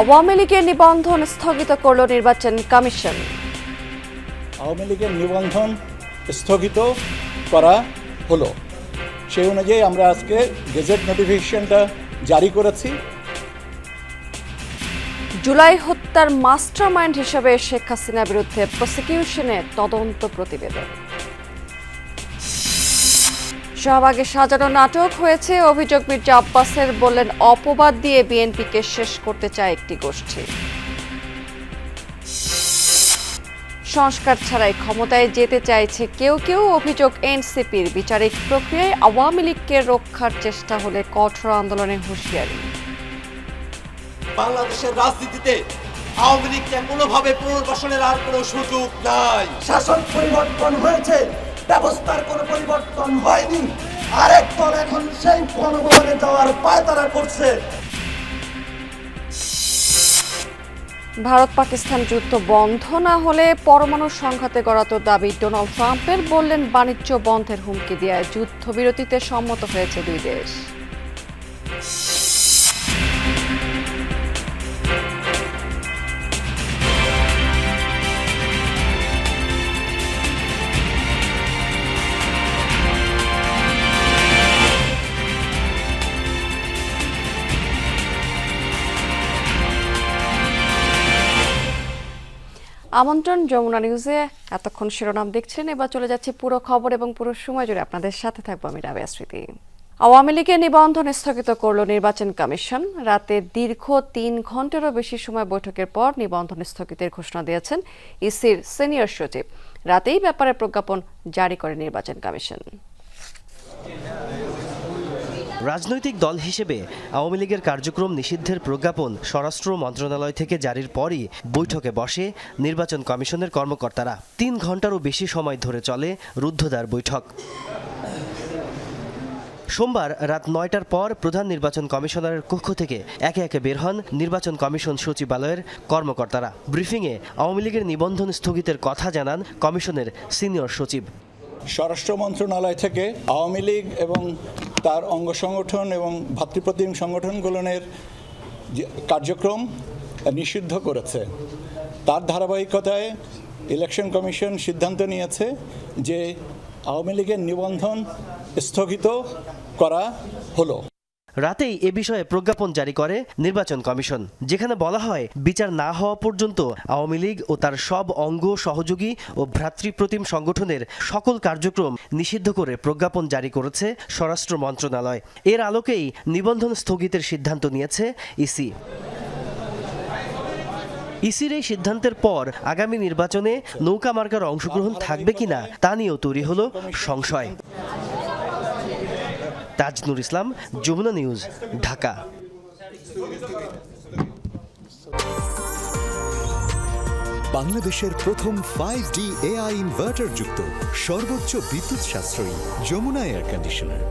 আওয়ামী লীগের নিবন্ধন স্থগিত করল নির্বাচন কমিশন। আওয়ামী লীগের নিবন্ধন স্থগিত করা হলো। সেই অনুযায়ী আমরা আজকে গেজেট নোটিফিকেশনটা জারি করেছি। জুলাই হত্যার মাস্টারমাইন্ড হিসেবে শেখ হাসিনার বিরুদ্ধে প্রসিকিউশনের তদন্ত প্রতিবেদন। শাহবাগে সাজানো নাটক হয়েছে। অভিযোগ মির্জা আব্বাসের বললেন অপবাদ দিয়ে বিএনপিকে শেষ করতে চায় একটি গোষ্ঠী। সংস্কার ছাড়াই ক্ষমতায় যেতে চাইছে কেউ কেউ অভিযোগ এনসিপির বিচারিক প্রক্রিয়ায় আওয়ামী লীগকে রক্ষার চেষ্টা হলে কঠোর আন্দোলনের হুঁশিয়ারি। বাংলাদেশের রাজনীতিতে আওয়ামী লীগকে কোনোভাবে পুনর্বাসনের আর কোনো সুযোগ নাই। শাসন পরিবর্তন হয়েছে। ব্যবস্থার কোনো পরিবর্তন হয়নি। আরেক দল এখন সেই গণভবনে যাওয়ার পায়তারা করছে। ভারত পাকিস্তান যুদ্ধ বন্ধ না হলে পরমাণু সংঘাতে গড়াতো দাবি ডোনাল্ড ট্রাম্পের, বললেন বাণিজ্য বন্ধের হুমকি দেওয়ায় যুদ্ধবিরতিতে সম্মত হয়েছে দুই দেশ। আমন্ত্রণ, যমুনা নিউজে এতক্ষণ শিরোনাম দেখছিলেন এবার চলে যাচ্ছে পুরো খবর এবং পুরো সময় জুড়ে আপনাদের সাথে থাকব আমি রাবেয়া স্মৃতি। আওয়ামী লীগের নিবন্ধন স্থগিত করল নির্বাচন কমিশন। রাতে দীর্ঘ তিন ঘন্টারও বেশি সময় বৈঠকের পর নিবন্ধন স্থগিতের ঘোষণা দিয়েছেন ইসির সিনিয়র সচিব। রাতেই ব্যাপারে প্রজ্ঞাপন জারি করে নির্বাচন কমিশন। রাজনৈতিক দল হিসেবে আওয়ামী লীগের কার্যক্রম নিষিদ্ধের প্রজ্ঞাপন স্বরাষ্ট্র মন্ত্রণালয় থেকে জারির পরই বৈঠকে বসে নির্বাচন কমিশনের কর্মকর্তারা। তিন ঘন্টারও বেশি সময় ধরে চলে রুদ্ধদ্বার বৈঠক। সোমবার রাত নয়টার পর প্রধান নির্বাচন কমিশনারের কক্ষ থেকে একে একে বের হন নির্বাচন কমিশন সচিবালয়ের কর্মকর্তারা। ব্রিফিংয়ে আওয়ামী লীগের নিবন্ধন স্থগিতের কথা জানান কমিশনের সিনিয়র সচিব। স্বরাষ্ট্র মন্ত্রণালয় থেকে আওয়ামী লীগ এবং তার অঙ্গ সংগঠন এবং ভাতৃপ্রতিম সংগঠনগুলোনের কার্যক্রম নিষিদ্ধ করেছে। তার ধারাবাহিকতায় ইলেকশন কমিশন সিদ্ধান্ত নিয়েছে যে আওয়ামী লীগের নিবন্ধন স্থগিত করা হলো। রাতেই এ বিষয়ে প্রজ্ঞাপন জারি করে নির্বাচন কমিশন, যেখানে বলা হয়, বিচার না হওয়া পর্যন্ত আওয়ামী লীগ ও তার সব অঙ্গ সহযোগী ও ভ্রাতৃপ্রতিম সংগঠনের সকল কার্যক্রম নিষিদ্ধ করে প্রজ্ঞাপন জারি করেছে স্বরাষ্ট্র মন্ত্রণালয়। এর আলোকেই নিবন্ধন স্থগিতের সিদ্ধান্ত নিয়েছে ইসি। ইসির এই সিদ্ধান্তের পর আগামী নির্বাচনে নৌকা মার্কার অংশগ্রহণ থাকবে কিনা তা নিয়েও তৈরি হলো সংশয়। তাজনুর ইসলাম যমুনা নিউজ ঢাকা। বাংলাদেশের প্রথম ফাইভ ডি এআই ইনভার্টার যুক্ত সর্বোচ্চ বিদ্যুৎ সাশ্রয়ী যমুনা এয়ার কন্ডিশনার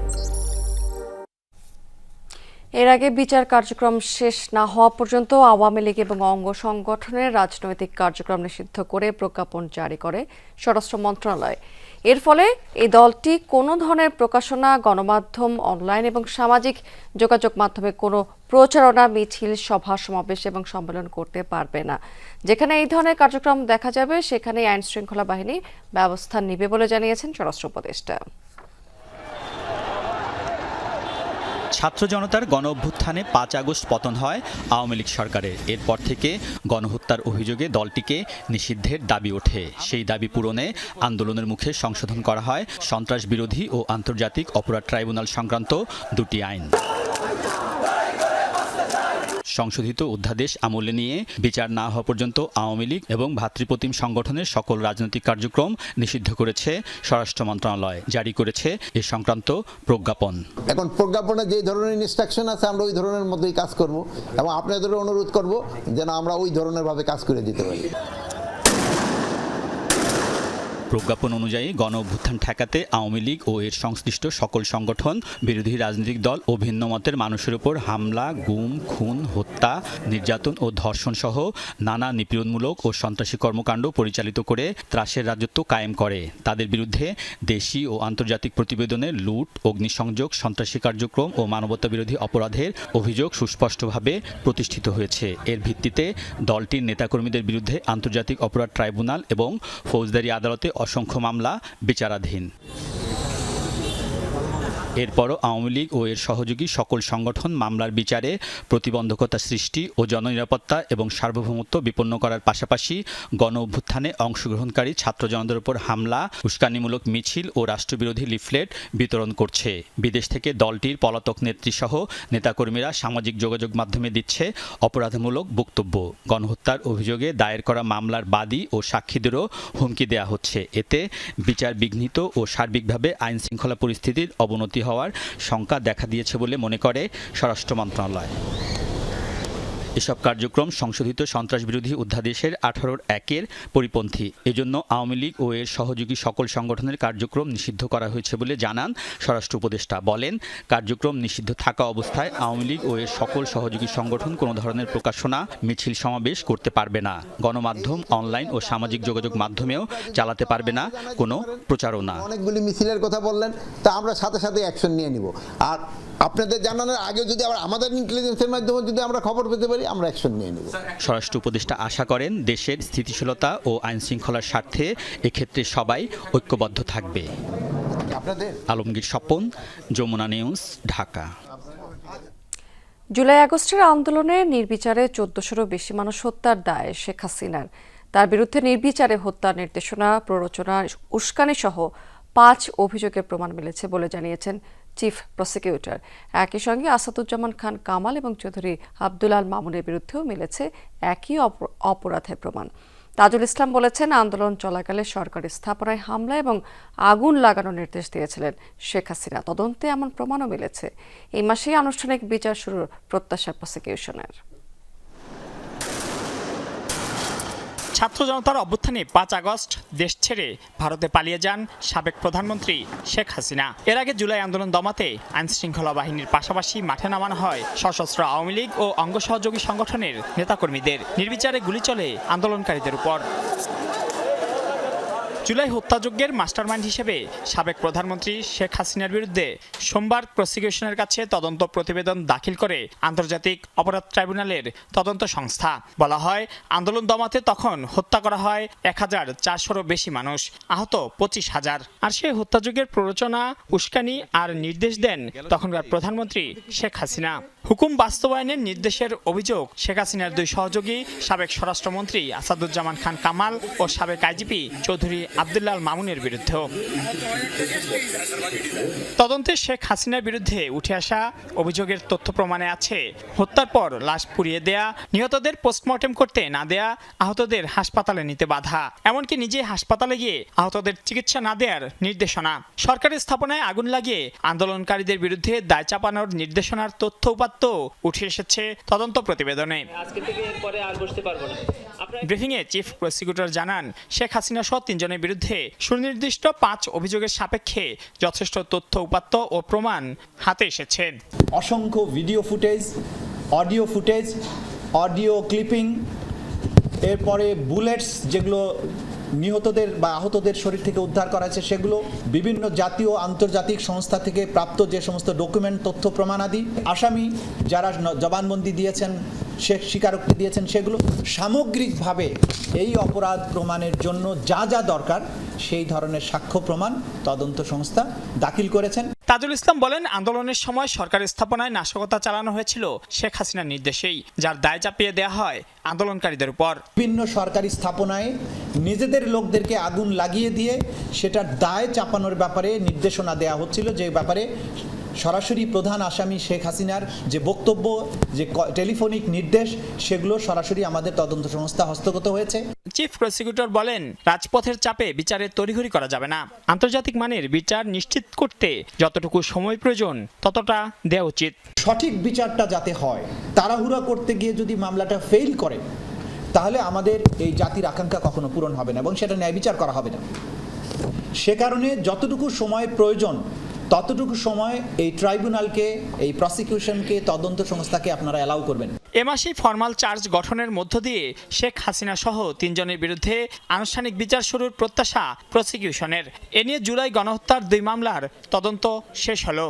এর আগে বিচার কার্যক্রম শেষ না হওয়া পর্যন্ত আওয়ামী লীগ এবং অঙ্গ সংগঠনের রাজনৈতিক কার্যক্রম নিষিদ্ধ করে প্রজ্ঞাপন জারি করে স্বরাষ্ট্র মন্ত্রণালয়। এর ফলে এই দলটি কোনো ধরনের প্রকাশনা, গণমাধ্যম অনলাইন এবং সামাজিক যোগাযোগ মাধ্যমে কোনো প্রচারণা, মিছিল, সভা, সমাবেশ এবং সম্মেলন করতে পারবে না। যেখানে এই ধরনের কার্যক্রম দেখা যাবে সেখানে আইন শৃঙ্খলা বাহিনী ব্যবস্থা নেবে বলে জানিয়েছেন স্বরাষ্ট্র উপদেষ্টা। ছাত্র জনতার গণ অভ্যুত্থানে পাঁচ আগস্ট পতন হয় আওয়ামী লীগ সরকারের। এরপর থেকে গণহত্যার অভিযোগে দলটিকে নিষিদ্ধের দাবি ওঠে। সেই দাবি পূরণে আন্দোলনের মুখে সংশোধন করা হয়। সন্ত্রাস বিরোধী ও আন্তর্জাতিক অপরাধ ট্রাইব্যুনাল সংক্রান্ত দুটি আইন। সংশোধিত অধ্যাদেশ আমলে নিয়ে বিচার না হওয়া পর্যন্ত আওয়ামী লীগ এবং ভাতৃপ্রতিম সংগঠনের সকল রাজনৈতিক কার্যক্রম নিষিদ্ধ করেছে স্বরাষ্ট্র মন্ত্রণালয়। জারি করেছে এ সংক্রান্ত প্রজ্ঞাপন। এখন প্রজ্ঞাপনে যে ধরনের ইনস্ট্রাকশন আছে, আমরা ওই ধরনের মতোই কাজ করব এবং আপনাদের অনুরোধ করব যেন আমরা ওই ধরনের ভাবে কাজ করে দিতে পারি। প্রজ্ঞাপন অনুযায়ী গণ অভ্যুত্থান ঠেকাতে আওয়ামী লীগ ও এর সংশ্লিষ্ট সকল সংগঠন, বিরোধী রাজনৈতিক দল ও ভিন্ন মতের মানুষের উপর হামলা, গুম, খুন, হত্যা, নির্যাতন ও ধর্ষণ সহ নানা নিপীড়নমূলক ও সন্ত্রাসী কর্মকাণ্ড পরিচালিত করে ত্রাসের রাজত্ব কায়েম করে। তাদের বিরুদ্ধে দেশি ও আন্তর্জাতিক প্রতিবেদনে লুট, অগ্নিসংযোগ, সন্ত্রাসী কার্যক্রম ও মানবতা বিরোধী অপরাধের অভিযোগ সুস্পষ্টভাবে প্রতিষ্ঠিত হয়েছে। এর ভিত্তিতে দলটির নেতাকর্মীদের বিরুদ্ধে আন্তর্জাতিক অপরাধ ট্রাইব্যুনাল এবং ফৌজদারি আদালতে অসংখ্য মামলা বিচারাধীন। এরপরও আওয়ামী লীগ ও এর সহযোগী সকল সংগঠন মামলার বিচারে প্রতিবন্ধকতা সৃষ্টি ও জননিরাপত্তা এবং সার্বভৌমত্ব বিপন্ন করার পাশাপাশি গণ অভ্যুত্থানে অংশগ্রহণকারী ছাত্র জনতার উপর হামলা, উস্কানিমূলক মিছিল ও রাষ্ট্রবিরোধী লিফলেট বিতরণ করছে। বিদেশ থেকে দলটির পলাতক নেত্রীসহ নেতাকর্মীরা সামাজিক যোগাযোগ মাধ্যমে দিচ্ছে অপরাধমূলক বক্তব্য। গণহত্যার অভিযোগে দায়ের করা মামলার বাদী ও সাক্ষীদেরও হুমকি দেওয়া হচ্ছে। এতে বিচার বিঘ্নিত ও সার্বিকভাবে আইন শৃঙ্খলা পরিস্থিতির অবনতি হওয়ার শঙ্কা দেখা দিয়েছে বলে মনে করে স্বরাষ্ট্র মন্ত্রণালয়। এসব কার্যক্রম সংশোধিত সন্ত্রাস বিরোধী অধ্যাদেশের আঠারোর একের পরিপন্থী। এজন্য আওয়ামী লীগ ও এর সহযোগী সকল সংগঠনের কার্যক্রম নিষিদ্ধ করা হয়েছে বলে জানান স্বরাষ্ট্র উপদেষ্টা। বলেন, কার্যক্রম নিষিদ্ধ থাকা অবস্থায় আওয়ামী লীগ ও এর সকল সহযোগী সংগঠন কোনো ধরনের প্রকাশনা, মিছিল সমাবেশ করতে পারবে না। গণমাধ্যম, অনলাইন ও সামাজিক যোগাযোগ মাধ্যমেও চালাতে পারবে না কোনো প্রচারণা। অনেকগুলি মিছিলের কথা বললেন, তা আমরা সাথে সাথে অ্যাকশন নিয়ে নিব। আর আপনাদের জানানোর আগে যদি আবার আমাদের ইন্টেলিজেন্সের মাধ্যমে যদি আমরা খবর পেতে পারি আমরা অ্যাকশন নিয়ে নেব। স্বরাষ্ট্র উপদেষ্টা আশা করেন দেশের স্থিতিশীলতা ও আইন শৃঙ্খলার স্বার্থে এক্ষেত্রে সবাই ঐক্যবদ্ধ থাকবে। আপনাদের? আলমগীর স্বপন যমুনা নিউজ ঢাকা। জুলাই আগস্টের আন্দোলনে নির্বিচারে চোদ্দশোরও বেশি মানুষ হত্যার দায় শেখ হাসিনার। তার বিরুদ্ধে নির্বিচারে হত্যার নির্দেশনা প্ররোচনা উস্কানি সহ পাঁচ অভিযোগের প্রমাণ মিলেছে বলে জানিয়েছেন চিফ প্রসিকিউটর। একই সঙ্গে আসাদুজ্জামান খান কামাল এবং চৌধুরী আব্দুল আল মামুনের বিরুদ্ধেও মিলেছে একই অপ- অপরাধের প্রমাণ। তাজুল ইসলাম বলেছেন, আন্দোলন চলাকালে সরকারি স্থাপনায় হামলা এবং আগুন লাগানোর নির্দেশ দিয়েছিলেন শেখ হাসিনা। তদন্তে এমন প্রমাণও মিলেছে। এই মাসেই আনুষ্ঠানিক বিচার শুরুর প্রত্যাশা প্রসিকিউশনের ছাত্র জনতার অভ্যুত্থানে পাঁচ আগস্ট দেশ ছেড়ে ভারতে পালিয়ে যান সাবেক প্রধানমন্ত্রী শেখ হাসিনা। এর আগে জুলাই আন্দোলন দমাতে আইন শৃঙ্খলা বাহিনীর পাশাপাশি মাঠে নামানো হয় সশস্ত্র আওয়ামী লীগ ও অঙ্গ সহযোগী সংগঠনের নেতাকর্মীদের। নির্বিচারে গুলি চলে আন্দোলনকারীদের উপর। জুলাই হত্যাযজ্ঞের মাস্টারমাইন্ড হিসেবে সাবেক প্রধানমন্ত্রী শেখ হাসিনার বিরুদ্ধে সোমবার প্রসিকিউশনের কাছে তদন্ত প্রতিবেদন দাখিল করে আন্তর্জাতিক অপরাধ ট্রাইব্যুনালের তদন্ত সংস্থা। বলা হয়, আন্দোলন দমাতে তখন হত্যা করা হয় এক হাজার চারশোরও বেশি মানুষ, আহত পঁচিশ হাজার। আর সেই হত্যাযজ্ঞের প্ররোচনা, উস্কানি আর নির্দেশ দেন তখনকার প্রধানমন্ত্রী শেখ হাসিনা। হুকুম বাস্তবায়নের নির্দেশের অভিযোগ শেখ হাসিনার দুই সহযোগী, সাবেক স্বরাষ্ট্রমন্ত্রী আসাদুজ্জামান খান কামাল ও সাবেক আইজিপি চৌধুরী আবদুল্লাল মামুনের বিরুদ্ধেও তদন্তে শেখ হাসিনার বিরুদ্ধে উঠে আসা অভিযোগের তথ্য প্রমাণে আছে হত্যার পর লাশ পুড়িয়ে দেয়া নিহতদের পোস্টমর্টেম করতে না দেয়া আহতদের হাসপাতালে নিতে বাধা। এমনকি নিজে হাসপাতালে গিয়ে আহতদের চিকিৎসা না দেওয়ার নির্দেশনা। সরকারি স্থাপনায় আগুন লাগিয়ে আন্দোলনকারীদের বিরুদ্ধে দায় চাপানোর নির্দেশনার তথ্য উপাত্ত উঠে এসেছে তদন্ত প্রতিবেদনে। ব্রিফিংয়ে চিফ প্রসিকিউটর জানান শেখ হাসিনা সহ তিনজনের বিরুদ্ধে সুনির্দিষ্ট পাঁচ অভিযোগের সাপেক্ষে যথেষ্ট তথ্য, উপাত্ত ও প্রমাণ হাতে এসেছে। অসংখ্য video footage audio footage audio clipping এরপরে বুলেটস যেগুলো নিহতদের বা আহতদের শরীর থেকে উদ্ধার করা হয়েছে, সেগুলো বিভিন্ন জাতীয় আন্তর্জাতিক সংস্থা থেকে প্রাপ্ত যে সমস্ত ডকুমেন্ট তথ্য, প্রমাণাদি, আসামি যারা জবানবন্দি দিয়েছেন সে স্বীকারোক্তি দিয়েছেন সেগুলো সামগ্রিকভাবে এই অপরাধ প্রমাণের জন্য যা যা দরকার সেই ধরনের সাক্ষ্য প্রমাণ তদন্ত সংস্থা দাখিল করেছেন। তাজুল ইসলাম বলেন আন্দোলনের সময় সরকারি স্থাপনায় নাশকতা চালানো হয়েছিল শেখ হাসিনার নির্দেশেই যার দায় চাপিয়ে দেওয়া হয় আন্দোলনকারীদের উপর। বিভিন্ন সরকারি স্থাপনায় নিজেদের লোকদেরকে আগুন লাগিয়ে দিয়ে সেটার দায় চাপানোর ব্যাপারে নির্দেশনা দেওয়া হচ্ছিল যে ব্যাপারে সরাসরি প্রধান আসামি শেখ হাসিনার যে বক্তব্য যে টেলিফোনিক নির্দেশ সেগুলো সরাসরি আমাদের তদন্ত সংস্থা হস্তগত হয়েছে। চিফ প্রসিকিউটর বলেন রাজপথের চাপে বিচারের তড়িঘড়ি করা যাবে না। আন্তর্জাতিক মানের বিচার নিশ্চিত করতে যতটুকু সময় প্রয়োজন ততটা দেওয়া উচিত। সঠিক বিচারটা যাতে হয় তাড়াহুড়া করতে গিয়ে যদি মামলাটা ফেল করে তাহলে আমাদের এই জাতির আকাঙ্ক্ষা কখনো পূরণ হবে না এবং সেটা ন্যায় বিচার করা হবে না। সে কারণে যতটুকু সময় প্রয়োজন ততটুকু সময় এই ট্রাইব্যুনালকে, এই প্রসিকিউশনকে, তদন্ত সংস্থাকে আপনারা অ্যালাউ করবেন। এ মাসেই ফরমাল চার্জ গঠনের মধ্য দিয়ে শেখ হাসিনা সহ তিনজনের বিরুদ্ধে আনুষ্ঠানিক বিচার শুরুর প্রত্যাশা প্রসিকিউশনের। এ নিয়ে জুলাই গণহত্যার দুই মামলার তদন্ত শেষ হলো।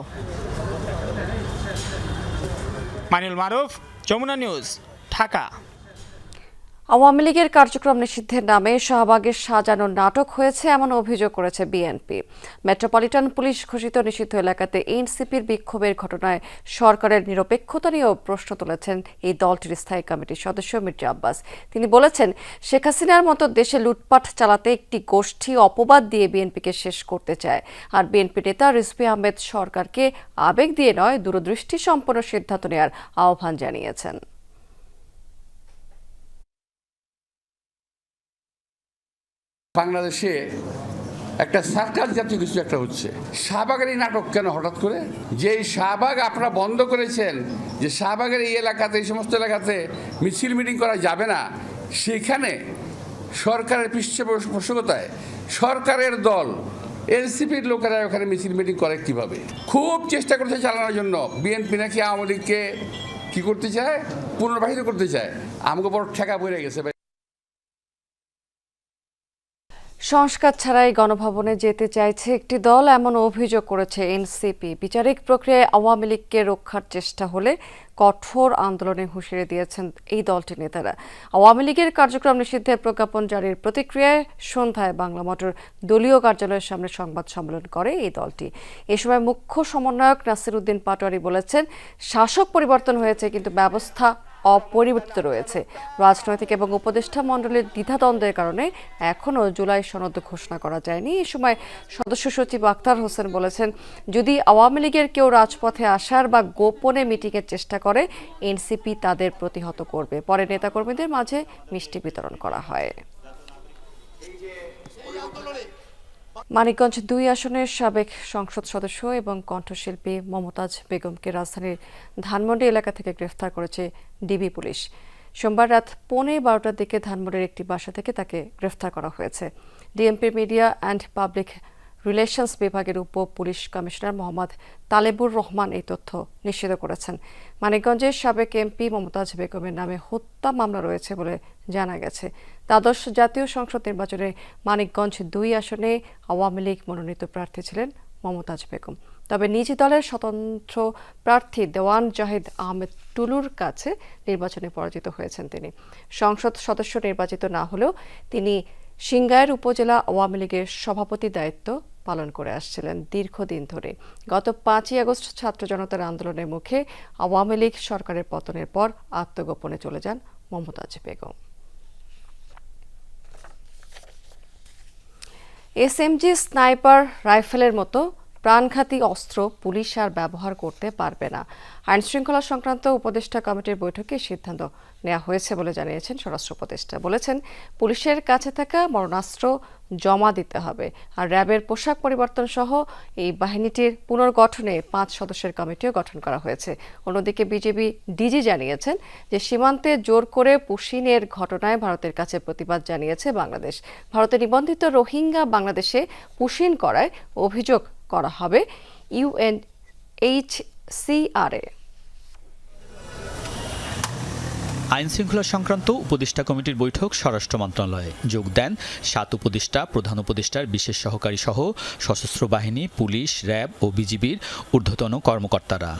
মানিউল মারুফ, যমুনা নিউজ, ঢাকা। আওয়ামী লীগের কার্যক্রম নিষিদ্ধের নামে শাহবাগের সাজানো নাটক হয়েছে, এমন অভিযোগ করেছে বিএনপি। মেট্রোপলিটন পুলিশ ঘোষিত নিষিদ্ধ এলাকাতে এনসিপির বিক্ষোভের ঘটনায় সরকারের নিরপেক্ষতা নিয়েও প্রশ্ন তুলেছেন এই দলটির স্থায়ী কমিটির সদস্য মির্জা আব্বাস। তিনি বলেছেন, শেখ হাসিনার মতো দেশে লুটপাট চালাতে একটি গোষ্ঠী অপবাদ দিয়ে বিএনপিকে শেষ করতে চায়। আর বিএনপি নেতা রিজভি আহমেদ সরকারকে আবেগ দিয়ে নয় দূরদৃষ্টি সম্পন্ন সিদ্ধান্ত নেওয়ার আহ্বান জানিয়েছেন। বাংলাদেশে একটা সার্কাস জাতীয় কিছু একটা হচ্ছে। শাহবাগের এই নাটক কেন হঠাৎ করে? যে শাহবাগ আপনারা বন্ধ করেছেন, যে শাহবাগের এই এলাকাতে, এই সমস্ত এলাকাতে মিছিল মিটিং করা যাবে না, সেখানে সরকারের পৃষ্ঠপোষকতায় সরকারের দল, এনসিপির লোকেরা ওখানে মিছিল মিটিং করে কীভাবে? খুব চেষ্টা করছে চালানোর জন্য। বিএনপি নাকি আওয়ামী লীগকে কী করতে চায়? পুনর্বাহিত করতে চায়। আমাকে বড় ঠেকা পড়ে গেছে সংস্কার ছাড়াই গণভবনে যেতে চাইছে একটি দল, এমন অভিযোগ করেছে এনসিপি। বিচারিক প্রক্রিয়ায় আওয়ামী লীগকে রক্ষার চেষ্টা হলে কঠোর আন্দোলনে হুঁশিয়ারি দিয়েছেন এই দলটির নেতারা। আওয়ামী লীগের কার্যক্রম নিষিদ্ধের প্রজ্ঞাপন জারির প্রতিক্রিয়ায় সন্ধ্যায় বাংলা মোটর দলীয় কার্যালয়ের সামনে সংবাদ সম্মেলন করে এই দলটি। এ সময় মুখ্য সমন্বয়ক নাসির উদ্দিন পাটোয়ারি বলেছেন, শাসক পরিবর্তন হয়েছে, কিন্তু ব্যবস্থা অপরিবর্তিত রয়েছে। রাজনৈতিক এবং উপদেষ্টা মণ্ডলের দ্বিধাদ্বন্দ্বের কারণে এখনও জুলাই সনদ ঘোষণা করা যায়নি। এ সময় সদস্য সচিব আক্তার হোসেন বলেছেন, যদি আওয়ামী লীগের কেউ রাজপথে আসার বা গোপনে মিটিংয়ের চেষ্টা করে, এনসিপি তাদের প্রতিহত করবে। পরে নেতাকর্মীদের মাঝে মিষ্টি বিতরণ করা হয়। মানিকগঞ্জ দুই আসনের সাবেক সংসদ সদস্য এবং কণ্ঠশিল্পী মমতাজ বেগমকে রাজধানীর ধানমন্ডি এলাকা থেকে গ্রেফতার করেছে ডিবি পুলিশ। সোমবার রাত পৌনে বারোটার দিকে ধানমন্ডির একটি বাসা থেকে তাকে গ্রেফতার করা হয়েছে। DMP media and public relations বিভাগের উপ পুলিশ কমিশনার মোহাম্মদ তালেবুর রহমান এই তথ্য নিশ্চিত করেছেন। মানিকগঞ্জের সাবেক এমপি মমতাজ বেগমের নামে হত্যা মামলা রয়েছে বলে জানা গেছে। দ্বাদশ জাতীয় সংসদ নির্বাচনে মানিকগঞ্জ দুই আসনে আওয়ামী লীগ মনোনীত প্রার্থী ছিলেন মমতাজ বেগম। তবে নিজ দলের স্বতন্ত্র প্রার্থী দেওয়ান জাহিদ আহমেদ টুলুর কাছে নির্বাচনে পরাজিত হয়েছেন তিনি। সংসদ সদস্য নির্বাচিত না হলেও তিনি সিংগাইর উপজেলা আওয়ামী লীগের সভাপতি দায়িত্ব পালন করে আসছিলেন দীর্ঘদিন ধরে। গত পাঁচই আগস্ট ছাত্র জনতার আন্দোলনের মুখে আওয়ামী লীগ সরকারের পতনের পর আত্মগোপনে চলে যান Momtaz Begum. S M G sniper রাইফেলের মতো প্রাণঘাতী অস্ত্র পুলিশ আর ব্যবহার করতে পারবে না। আইন শৃঙ্খলা সংক্রান্ত উপদেষ্টা কমিটির বৈঠকে সিদ্ধান্ত নেওয়া হয়েছে বলে জানিয়েছেন স্বরাষ্ট্র উপদেষ্টা। বলেছেন, পুলিশের কাছে থাকা মরণাস্ত্র জমা দিতে হবে আর র্যাবের পোশাক পরিবর্তন সহ এই বাহিনীটির পুনর্গঠনে পাঁচ সদস্যের কমিটিও গঠন করা হয়েছে। অন্যদিকে বিজেপি ডিজি জানিয়েছেন যে, সীমান্তে জোর করে পুশিনের ঘটনায় ভারতের কাছে প্রতিবাদ জানিয়েছে বাংলাদেশ। ভারতে নিবন্ধিত রোহিঙ্গা বাংলাদেশে পুশিন করায় অভিযোগ করা হবে ইউএনএইচসিআরএ আইন শৃঙ্খলা সংক্রান্ত উপদেষ্টা কমিটির বৈঠক স্বরাষ্ট্র মন্ত্রণালয়ে। যোগ দেন সাত উপদেষ্টা, প্রধান উপদেষ্টার বিশেষ সহকারী সহ সশস্ত্র বাহিনী, পুলিশ, র্যাব ও বিজিবির ঊর্ধ্বতন কর্মকর্তারা।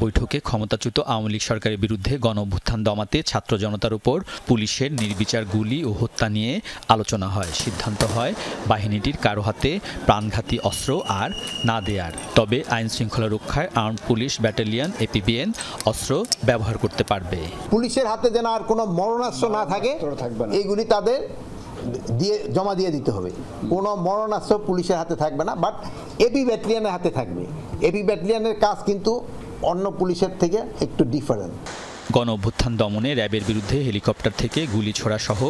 বৈঠকে ক্ষমতাচ্যুত আওয়ামী লীগ সরকারের বিরুদ্ধে গণ অভ্যুত্থান দমাতে ছাত্র জনতার উপর পুলিশের নির্বিচার গুলি ও হত্যা নিয়ে আলোচনা হয়। সিদ্ধান্ত হয়, বাহিনীটির কারও হাতে প্রাণঘাতী অস্ত্র আর না দেয়ার। তবে আইন শৃঙ্খলা রক্ষায় আর্ম পুলিশ ব্যাটালিয়ন, এপিবিএন অস্ত্র ব্যবহার করতে পারবে। পুলিশের হাতে যেন আর কোনো মরণাস্ত্র না থাকে এইগুলি তাদের দিয়ে, জমা দিয়ে দিতে হবে। কোনো মরণাস্ত্র পুলিশের হাতে থাকবে না, বাট এপি ব্যাটালিয়নের হাতে থাকবে। এপি ব্যাটালিয়নের কাজ কিন্তু অন্য পুলিশের থেকে একটু ডিফারেন্ট গণ অভ্যুত্থান দমনে র্যাবের বিরুদ্ধে হেলিকপ্টার থেকে গুলি ছোড়া সহ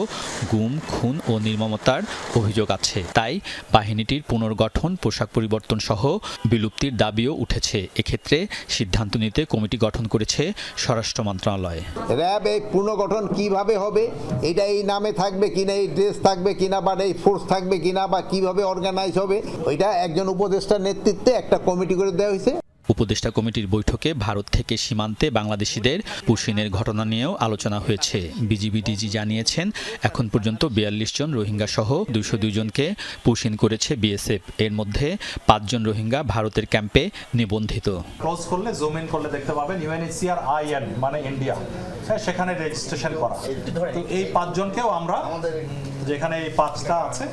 গুম খুন ও নির্মমতার অভিযোগ আছে। তাই বাহিনীটির পুনর্গঠন পোশাক পরিবর্তন সহ বিলুপ্তির দাবিও উঠেছে। এক্ষেত্রে সিদ্ধান্ত নিতে কমিটি গঠন করেছে স্বরাষ্ট্র মন্ত্রণালয়। র্যাব এই পুনর্গঠন কীভাবে হবে? এটা এই নামে থাকবে কিনা এই ড্রেস থাকবে কিনা বা এই ফোর্স থাকবে কিনা বা কীভাবে অর্গানাইজ হবে? ওইটা একজন উপদেষ্টার নেতৃত্বে একটা কমিটি করে দেওয়া হয়েছে। উপদেষ্টা কমিটির বৈঠকে ভারত থেকে সীমান্তে বাংলাদেশিদের পুশিনের ঘটনা নিয়েও আলোচনা হয়েছে। বিজিবি ডিজি জানিয়েছেন, এখন পর্যন্ত বিয়াল্লিশ জন রোহিঙ্গা সহ দুইশো জনকে পুশিন করেছে বিএসএফ। এর মধ্যে পাঁচজন রোহিঙ্গা ভারতের ক্যাম্পে নিবন্ধিত। ক্লোজ করলে, জুম ইন করলে দেখতে পাবেন আইএন মানে ইন্ডিয়া। হ্যাঁ সেখানে রেজিস্ট্রেশন করা। তো এই পাঁচজনকেও আমরা, যেখানে এই পাঁচটা আছে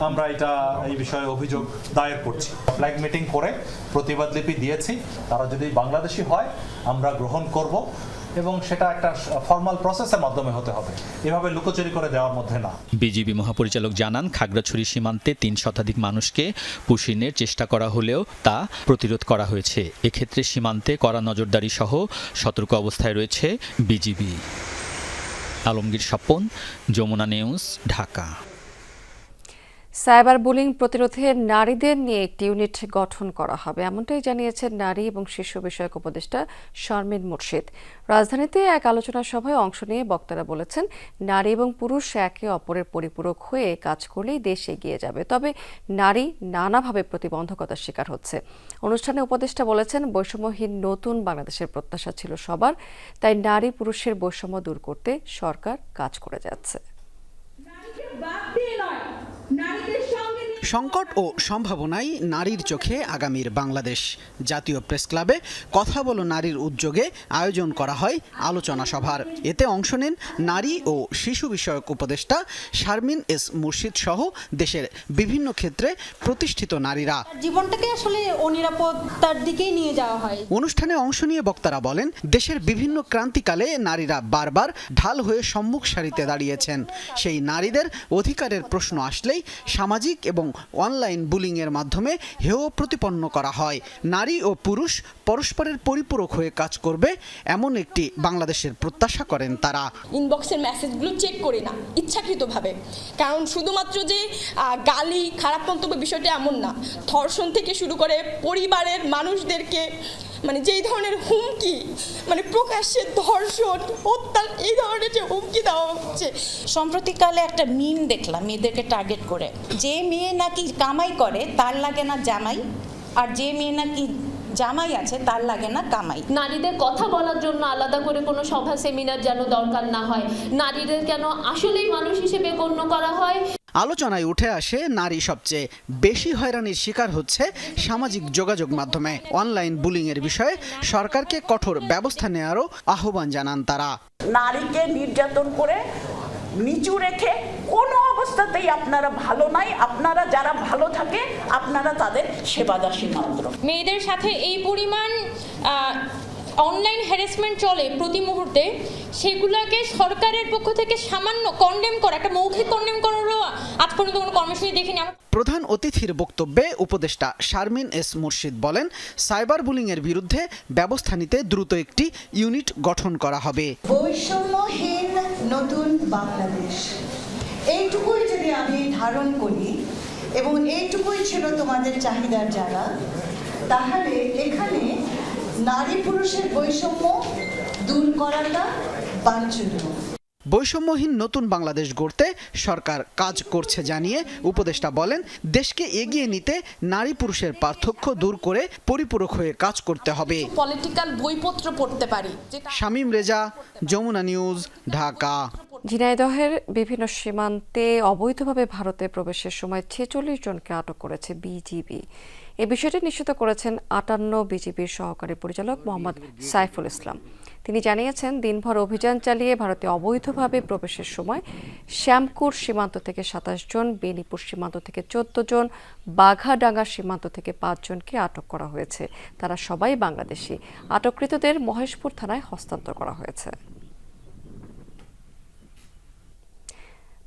আমরা এটা, এই বিষয়ে অভিযোগ দায়ের করছি। ফ্ল্যাগ মিটিং করে প্রতিবাদ লিপি দিয়েছি। তারা যদি বাংলাদেশি হয়, আমরা গ্রহণ করব এবং সেটা একটা ফর্মাল প্রসেসের মাধ্যমে হতে হবে। এভাবে লুকোচুরি করে দেওয়ার মধ্যে না। বিজিবি মহাপরিচালক জানান, খাগড়াছড়ি সীমান্তে তিন শতাধিক মানুষকে পুশিনের চেষ্টা করা হলেও তা প্রতিরোধ করা হয়েছে। এক্ষেত্রে সীমান্তে কড়া নজরদারি সহ সতর্ক অবস্থায় রয়েছে BGB. Alamgir Swapan, Jamuna news, Dhaka. Cyber bullying প্রতিরোধে নারীদের নিয়ে একটি ইউনিট গঠন করা হবে। এমনটাই জানিয়েছেন নারী এবং শিশু বিষয়ক উপদেষ্টা শারমিন মুর্শিদ। রাজধানীতে এক আলোচনা সভায় অংশ নিয়ে বক্তারা বলেছেন, নারী এবং পুরুষ একে অপরের পরিপূরক হয়ে কাজ করলেই দেশ এগিয়ে যাবে। তবে নারী নানাভাবে প্রতিবন্ধকতার শিকার হচ্ছে। অনুষ্ঠানে উপদেষ্টা বলেছেন, বৈষম্যহীন নতুন বাংলাদেশের প্রত্যাশা ছিল সবার, তাই নারী পুরুষের বৈষম্য দূর করতে সরকার কাজ করে যাচ্ছে। নারীদের সংকট ও সম্ভাবনাই নারীর চোখে আগামীর বাংলাদেশ। জাতীয় প্রেস ক্লাবে কথা বলো নারীর উদ্যোগে আয়োজন করা হয় আলোচনা সভার। এতে অংশ নেন নারী ও শিশু বিষয়ক উপদেষ্টা শারমিন এস মুর্শিদ সহ দেশের বিভিন্ন ক্ষেত্রে প্রতিষ্ঠিত নারীরা। জীবনটাকে আসলে অনিরাপত্তার দিকেই নিয়ে যাওয়া হয়। অনুষ্ঠানে অংশ নিয়ে বক্তারা বলেন দেশের বিভিন্ন ক্রান্তিকালে নারীরা বারবার ঢাল হয়ে সম্মুখ সারিতে দাঁড়িয়েছেন। সেই নারীদের অধিকারের প্রশ্ন আসলেই সামাজিক এবং অনলাইন বুলিংয়ের মাধ্যমে হেয় প্রতিপন্ন করা হয়। নারী ও পুরুষ পরস্পরের পরিপূরক হয়ে কাজ করবে, এমন একটি বাংলাদেশের প্রত্যাশা করেন তারা। ইনবক্সের মেসেজগুলো চেক করি না, ইচ্ছাকৃতভাবে। কারণ শুধুমাত্র যে গালি, খারাপ মন্তব্য বিষয়টা এমন না। ধর্ষণ থেকে শুরু করে পরিবারের মানুষদেরকে মানে যেই ধরনের হুমকি মানে প্রকাশ্যে ধর্ষণ হত্যা এই ধরনের যে হুমকি দেওয়া হচ্ছে। সম্প্রতিকালে একটা মিম দেখলাম মেয়েদেরকে টার্গেট করে। যে মেয়ে নাকি কামাই করে তার লাগে না জামাই। আর যে মেয়ে নাকি জামাই আছে তার লাগে না কামাই। নারীদের কথা বলার জন্য আলাদা করে কোনো সভা সেমিনার যেন দরকার না হয়। নারীদের কেন আসলেই মানুষ হিসেবে গণ্য করা হয়? আলোচনায় উঠে আসে নারী সবচেয়ে বেশি হয়রানির শিকার হচ্ছে সামাজিক যোগাযোগ মাধ্যমে। অনলাইন বুলিংয়ের বিষয়ে সরকারকে কঠোর ব্যবস্থা নেওয়ারও আহ্বান জানান তারা। নারীকে নির্যাতন করে নিচু রেখে কোনো অবস্থাতেই আপনারা ভালো নাই আপনারা যারা ভালো থাকে আপনারা তাদের সেবাদাসী মাত্র। মেয়েদের সাথে এই পরিমাণ অনলাইন হ্যারাসমেন্ট চলে প্রতি মুহূর্তে সেগুলোকে সরকারের পক্ষ থেকে সামান্য কন্ডেম করা একটা মৌখিক কন্ডেম করারও আজ পর্যন্ত কোনো কর্মসূচি দেখিনি। আমরা প্রধান অতিথির বক্তব্যে উপদেষ্টা শারমিন এস মুর্শিদ বলেন সাইবার বুলিংয়ের বিরুদ্ধে ব্যবস্থা নিতে দ্রুত একটি ইউনিট গঠন করা হবে। বৈষম্যহীন নতুন বাংলাদেশ। এইটুকুই যদি আমি ধারণ করি এবং এইটুকুই ছিল তোমাদের চাহিদার জায়গা তাহলে এখানে নারী পুরুষের বৈষম্য দূর করাটা বাঞ্ছনীয়। বৈষম্যহীন নতুন বাংলাদেশ গড়তে সরকার কাজ করছে জানিয়ে উপদেষ্টা বলেন দেশকে এগিয়ে নিতে নারী পুরুষের পার্থক্য দূর করে পরিপূরক হয়ে কাজ করতে হবে। পলিটিক্যাল বইপত্র পড়তে পারি শামীম রেজা যমুনা নিউজ ঢাকা। ঝিনাইদহের বিভিন্ন সীমান্তে অবৈধভাবে ভারতে প্রবেশের সময় ছেচল্লিশ জনকে আটক করেছে বিজিবি। এ বিষয়টি নিশ্চিত করেছেন আটান্ন বিজিবির সহকারী পরিচালক মোহাম্মদ সাইফুল ইসলাম। তিনি জানিয়েছেন, দিনভর অভিযান চালিয়ে ভারতে অবৈধভাবে প্রবেশের সময় শ্যামকুর সীমান্ত থেকে সাতাশ জন, বেনিপুর সীমান্ত থেকে চোদ্দ জন, বাঘাডাঙ্গা সীমান্ত থেকে পাঁচজনকে আটক করা হয়েছে। তারা সবাই বাংলাদেশি। আটককৃতদের মহেশপুর থানায় হস্তান্তর করা হয়েছে।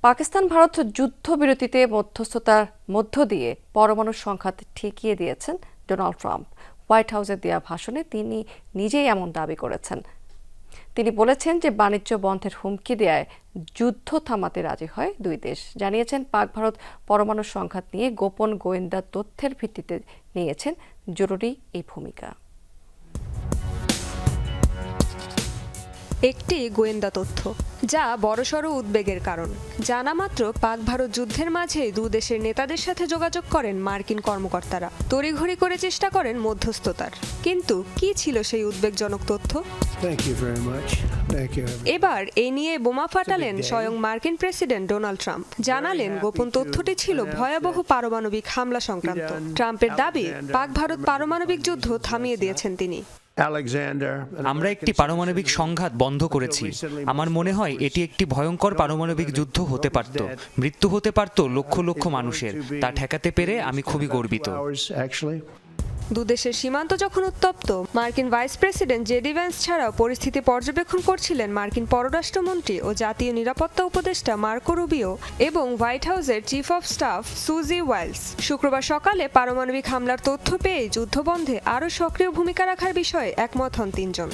পাকিস্তান ভারত যুদ্ধবিরতিতে মধ্যস্থতার মধ্য দিয়ে পরমাণু সংঘাত ঠেকিয়ে দিয়েছেন ডোনাল্ড ট্রাম্প। হোয়াইট হাউসে দেওয়া ভাষণে তিনি নিজেই এমন দাবি করেছেন। তিনি বলেছেন যে বাণিজ্য বন্ধের হুমকি দেয় যুদ্ধ থামাতে রাজি হয় দুই দেশ। জানিয়েছেন, পাক ভারত পরমাণু সংঘাত নিয়ে গোপন গোয়েন্দা তথ্যের ভিত্তিতে নিয়েছেন জরুরি এই ভূমিকা। একটি গোয়েন্দা তথ্য যা বড়সড় উদ্বেগের কারণ। জানা মাত্র পাক ভারত যুদ্ধের মাঝে দু দেশের নেতাদের সাথে যোগাযোগ করেন মার্কিন কর্মকর্তারা। তড়িঘড়ি করে চেষ্টা করেন মধ্যস্থতার। কিন্তু কি ছিল সেই উদ্বেগজনক তথ্য? এবার এ নিয়ে বোমা ফাটালেন স্বয়ং মার্কিন প্রেসিডেন্ট ডোনাল্ড ট্রাম্প। জানালেন গোপন তথ্যটি ছিল ভয়াবহ পারমাণবিক হামলা সংক্রান্ত। ট্রাম্পের দাবি পাক ভারত পারমাণবিক যুদ্ধ থামিয়ে দিয়েছেন তিনি। আমরা একটি পারমাণবিক সংঘাত বন্ধ করেছি। আমার মনে হয় এটি একটি ভয়ঙ্কর পারমাণবিক যুদ্ধ হতে পারত। মৃত্যু হতে পারত লক্ষ লক্ষ মানুষের। তা ঠেকাতে পেরে আমি খুবই গর্বিত। দুদেশের সীমান্ত যখন উত্তপ্ত, মার্কিন ভাইস প্রেসিডেন্ট জেডি ভ্যান্স ছাড়াও পরিস্থিতি পর্যবেক্ষণ করছিলেন মার্কিন পররাষ্ট্রমন্ত্রী ও জাতীয় নিরাপত্তা উপদেষ্টা মার্কো রুবিও এবং হোয়াইট হাউসের chief of staff Susie Wiles শুক্রবার সকালে পারমাণবিক হামলার তথ্য পেয়ে যুদ্ধবন্ধে আরও সক্রিয় ভূমিকা রাখার বিষয়ে একমত হন তিনজন।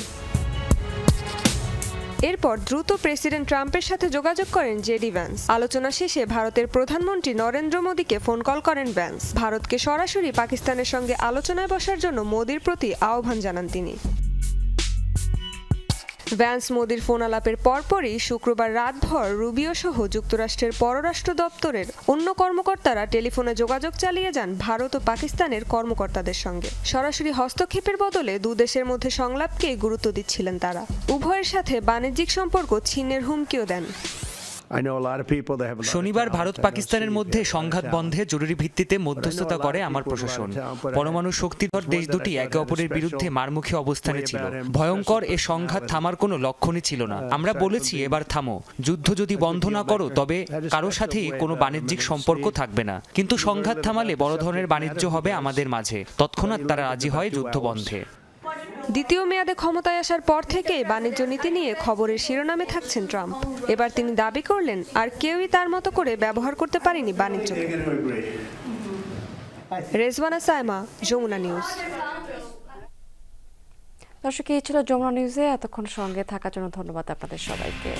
এরপর দ্রুত প্রেসিডেন্ট ট্রাম্পের সাথে যোগাযোগ করেন জেডি ভ্যান্স। আলোচনা শেষে ভারতের প্রধানমন্ত্রী নরেন্দ্র মোদীকে ফোন কল করেন ভ্যান্স। ভারতকে সরাসরি পাকিস্তানের সঙ্গে আলোচনায় বসার জন্য মোদীর প্রতি আহ্বান জানান তিনি। ভ্যান্স মোদির ফোন আলাপের পরপরই শুক্রবার রাতভর রুবিও সহ যুক্তরাষ্ট্রের পররাষ্ট্র দপ্তরের অন্য কর্মকর্তারা টেলিফোনে যোগাযোগ চালিয়ে যান ভারত ও পাকিস্তানের কর্মকর্তাদের সঙ্গে। সরাসরি হস্তক্ষেপের বদলে দেশের মধ্যে সংলাপকে গুরুত্ব দিচ্ছিলেন তারা। উভয়ের সাথে বাণিজ্যিক সম্পর্ক, ছিন্নের হুমকিও দেন। শনিবার ভারত পাকিস্তানের মধ্যে সংঘাত বন্ধে জরুরি ভিত্তিতে মধ্যস্থতা করে আমার প্রশাসন। পরমাণু শক্তিধর দেশ দুটি একে অপরের বিরুদ্ধে মারমুখী অবস্থানে ছিল। ভয়ঙ্কর এ সংঘাত থামার কোনো লক্ষণই ছিল না। আমরা বলেছি এবার থামো। যুদ্ধ যদি বন্ধ না করো তবে কারও সাথেই কোনো বাণিজ্যিক সম্পর্ক থাকবে না। কিন্তু সংঘাত থামালে বড় ধরনের বাণিজ্য হবে আমাদের মাঝে। তৎক্ষণাৎ তারা রাজি হয় যুদ্ধ বন্ধে। দ্বিতীয় মেয়াদে ক্ষমতায় আসার পর থেকে বাণিজ্য নীতি নিয়ে খবরের শিরোনামে থাকছেন ট্রাম্প। এবার তিনি দাবি করলেন, আর কেউই তার মতো করে ব্যবহার করতে পারেনি বাণিজ্য রেজওয়ানা সায়মা যমুনা নিউজ। দর্শক, এই ছিল যমুনা নিউজে। এতক্ষণ সঙ্গে থাকার জন্য ধন্যবাদ আপনাদের সবাইকে।